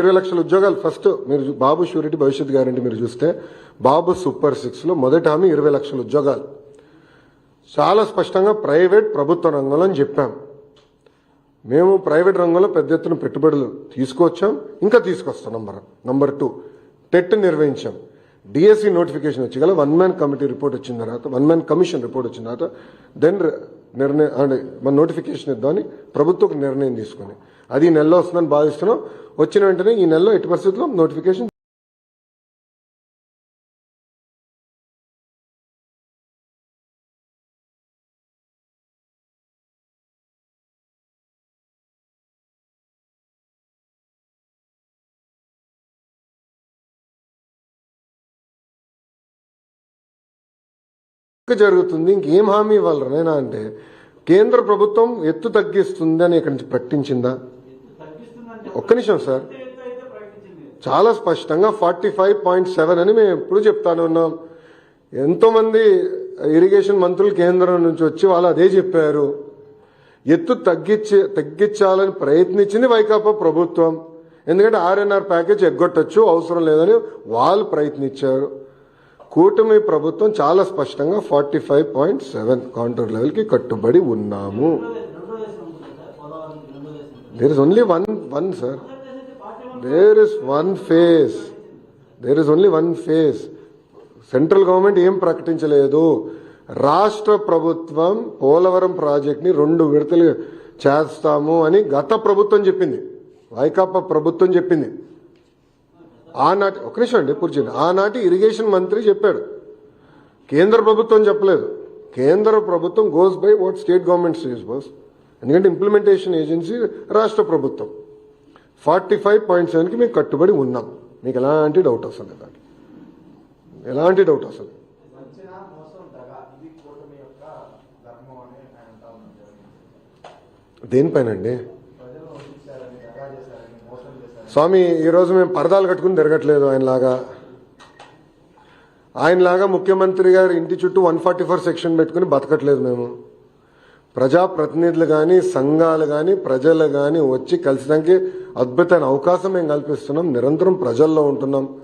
ఇరవై లక్షల ఉద్యోగాలు. ఫస్ట్ మీరు బాబు షూరిటీ భవిష్యత్ గ్యారంటీ మీరు చూస్తే బాబు సూపర్ సిక్స్లో మొదటి హామీ ఇరవై లక్షల ఉద్యోగాలు. చాలా స్పష్టంగా ప్రైవేట్ ప్రభుత్వ రంగంలో అని చెప్పాం. మేము ప్రైవేట్ రంగంలో పెద్ద ఎత్తున పెట్టుబడులు తీసుకొచ్చాం. ఇంకా తీసుకొస్తాం నంబర్ నంబర్ టూ టెట్ నిర్వహించాం. డిఎస్సి నోటిఫికేషన్ వచ్చి గల వన్ మ్యాన్ కమిటీ రిపోర్ట్ వచ్చిన తర్వాత వన్ మ్యాన్ కమిషన్ రిపోర్ట్ వచ్చిన తర్వాత దెన్ నిర్ణయం అంటే మన నోటిఫికేషన్ ఇద్దామని ప్రభుత్వం నిర్ణయం తీసుకుని అది నెలలో వస్తుందని భావిస్తున్నాం. వచ్చిన వెంటనే ఈ నెలలో ఎట్టి పరిస్థితుల్లో నోటిఫికేషన్ జరుగుతుంది. ఇంకేం హామీ ఇవ్వాలి నైనా అంటే కేంద్ర ప్రభుత్వం ఎత్తు తగ్గిస్తుంది అని ఇక్కడి నుంచి ప్రకటించిందా? ఒక్క నిమిషం సార్. చాలా స్పష్టంగా ఫార్టీ ఫైవ్ పాయింట్ సెవెన్ అని మేము ఎప్పుడు చెప్తానే ఉన్నాం. ఎంతోమంది ఇరిగేషన్ మంత్రులు కేంద్రం నుంచి వచ్చి వాళ్ళు అదే చెప్పారు. ఎత్తు తగ్గించి తగ్గించాలని ప్రయత్నించింది వైకాపా ప్రభుత్వం. ఎందుకంటే ఆర్ఎన్ఆర్ ప్యాకేజ్ ఎగ్గొట్టచ్చు అవసరం లేదని వాళ్ళు ప్రయత్నించారు. కూటమి ప్రభుత్వం చాలా స్పష్టంగా forty five point seven counter లెవెల్కి కట్టుబడి ఉన్నాము. There is only one one sir there is one phase there is only one phase central government ఏం ప్రకటించలేదు. రాష్ట్ర ప్రభుత్వం పోలవరం ప్రాజెక్ట్ని రెండు విడతలు చేస్తాము అని గత ప్రభుత్వం చెప్పింది. వైకాపా ప్రభుత్వం చెప్పింది. ఆనాటి ఒక నిమిషం అండి పూర్తి ఆనాటి ఇరిగేషన్ మంత్రి చెప్పాడు. కేంద్ర ప్రభుత్వం చెప్పలేదు. కేంద్ర ప్రభుత్వం goes by what state governments says boss ఎందుకంటే ఇంప్లిమెంటేషన్ ఏజెన్సీ రాష్ట్ర ప్రభుత్వం. ఫార్టీ ఫైవ్ పాయింట్ సెవెన్కి మేము కట్టుబడి ఉన్నాం. మీకు ఎలాంటి డౌట్ అసలు దానికి. ఎలాంటి డౌట్ అసలు దేనిపైన అండి స్వామి ఈరోజు మేము పరదాలు కట్టుకుని తిరగట్లేదు ఆయనలాగా. ఆయనలాగా ముఖ్యమంత్రి గారు ఇంటి చుట్టూ వన్ ఫార్టీ ఫోర్ సెక్షన్ పెట్టుకుని బతకట్లేదు మేము. ప్రజాప్రతినిధులు కానీ సంఘాలు కానీ ప్రజలు కానీ వచ్చి కలిసడానికి అద్భుతమైన అవకాశం మేము కల్పిస్తున్నాం. నిరంతరం ప్రజల్లో ఉంటున్నాం.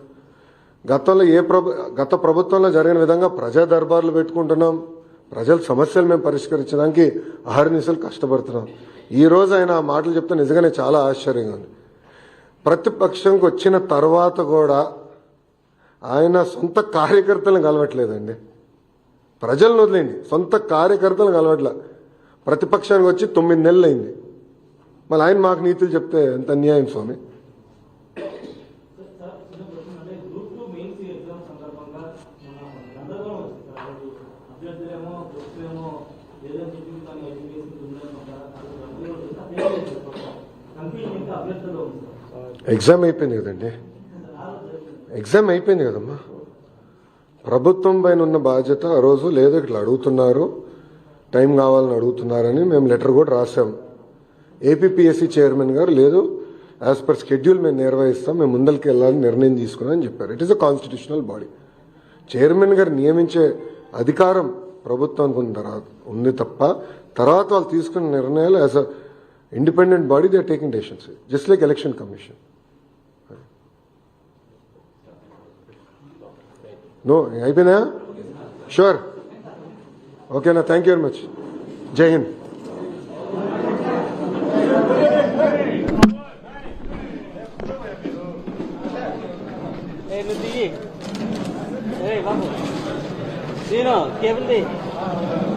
గతంలో ఏ ప్రభు గత ప్రభుత్వంలో జరిగిన విధంగా ప్రజా దర్బార్లు పెట్టుకుంటున్నాం. ప్రజల సమస్యలు మేము పరిష్కరించడానికి అహర్నిశలు కష్టపడుతున్నాం. ఈ రోజు ఆయన ఆ మాటలు చెప్తే నిజంగానే చాలా ఆశ్చర్యంగా ఉంది. ప్రతిపక్షంకి వచ్చిన తర్వాత కూడా ఆయన సొంత కార్యకర్తలను కలవట్లేదండి. ప్రజలను వదిలేండి సొంత కార్యకర్తలను కలవట్లే. ప్రతిపక్షానికి వచ్చి తొమ్మిది నెలలు అయింది మళ్ళీ ఆయన మాకు నీతులు చెప్తే ఎంత అన్యాయం స్వామి? ఎగ్జామ్ ఎగ్జామ్ అయిపోయింది కదండి. ఎగ్జామ్ అయిపోయింది కదమ్మా. ప్రభుత్వం పైన ఉన్న బాధ్యత ఆ రోజు లేదు ఇట్లా అడుగుతున్నారు. టైం కావాలని అడుగుతున్నారని మేము లెటర్ కూడా రాసాం ఏపీపీఎస్సీ చైర్మన్ గారు లేదు యాజ్ పర్ షెడ్యూల్ మేము నిర్వహిస్తాం మేము ముందరికి వెళ్ళాలని నిర్ణయం తీసుకున్నామని చెప్పారు. It is a constitutional body chairman గారు నియమించే అధికారం ప్రభుత్వానికి ఉన్న తర్వాత ఉంది తప్ప తర్వాత వాళ్ళు తీసుకున్న నిర్ణయాలు as a independent body they are taking decisions just like election commission no అయిపోయినా sure Okay, now thank you very much. ಹಿಂದ್ Hey, Babu. Dino, cable